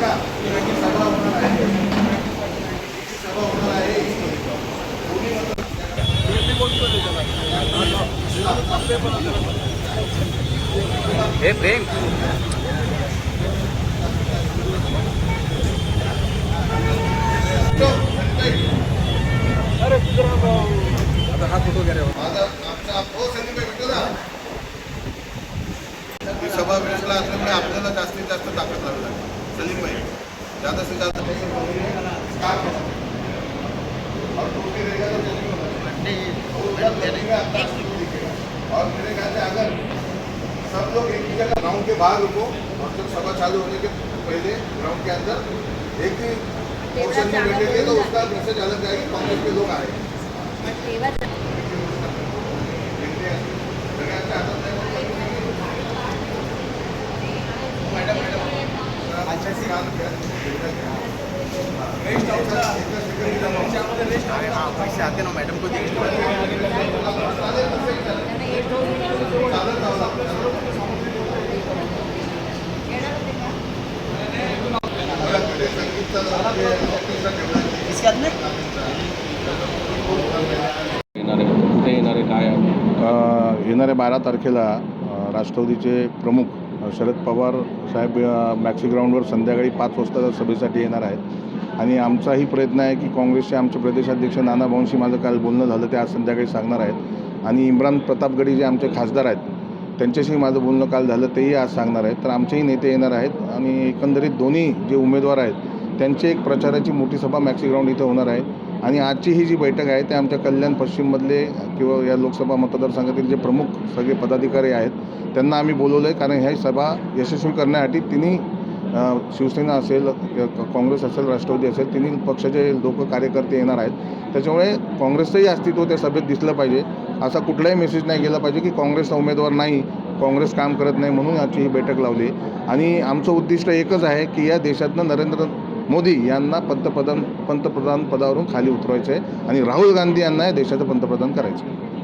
का? की सभा होणार आहे. सभा होणार आहे हे प्रेम. अरे तुझा आता हा फोटो घ्या माझा आमचा हो, सभा वेळेला असल्यामुळे आपल्याला जास्तीत जास्त ताकद लागत लागेल सलीम भाई जास्त से जास्त और तो मेरे ख्याल से अगर सब लोग एक ही जगह ग्राउंड के बाहर रुको और जब सभा चालू होने के पहले ग्राउंड के अंदर एक ही पोर्शन में बैठेंगे तो उसका मैसेज अलग जाएगी कांग्रेस के लोग आए। पैसे आते ना को येणारे येणारे काय येणाऱ्या बारा तारखेला राष्ट्रवादीचे प्रमुख शरद पवार साहेब मॅक्सी ग्राउंडवर संध्याकाळी पाच वाजता सभेसाठी येणार आहेत. आणि आमचाही प्रयत्न आहे की काँग्रेसचे आमचे प्रदेशाध्यक्ष नाना भाऊंशी माझं काल बोलणं झालं ते आज संध्याकाळी सांगणार आहेत. आणि इम्रान प्रतापगडी जे आमचे खासदार आहेत त्यांच्याशी माझं बोलणं काल झालं तेही आज सांगणार आहेत. तर आमचेही नेते येणार आहेत आणि एकंदरीत दोन्ही जे उमेदवार आहेत त्यांची एक प्रचाराची मोठी सभा मॅक्सी ग्राउंड इथं होणार आहे. आणि आजची ही जी बैठक आहे ते आमच्या कल्याण पश्चिममधले किंवा या लोकसभा मतदारसंघातील जे प्रमुख सगळे पदाधिकारी आहेत त्यांना आम्ही बोलवलं आहे कारण ह्या सभा यशस्वी करण्यासाठी तिन्ही शिवसेना असेल काँग्रेस असेल राष्ट्रवादी असेल तिन्ही पक्षाचे लोक कार्यकर्ते येणार आहेत. त्याच्यामुळे काँग्रेसचंही अस्तित्व त्या सभेत दिसलं पाहिजे. असा कुठलाही मेसेज नाही गेला पाहिजे की काँग्रेसचा उमेदवार नाही काँग्रेस काम करत नाही म्हणून आजची ही बैठक लावली आणि आमचं उद्दिष्ट एकच आहे की या देशातनं नरेंद्र मोदी यांना पंतप्रधान पंतप्रधान पदावरून खाली उतरवायचं आहे आणि राहुल गांधी यांना या देशाचं पंतप्रधान करायचं आहे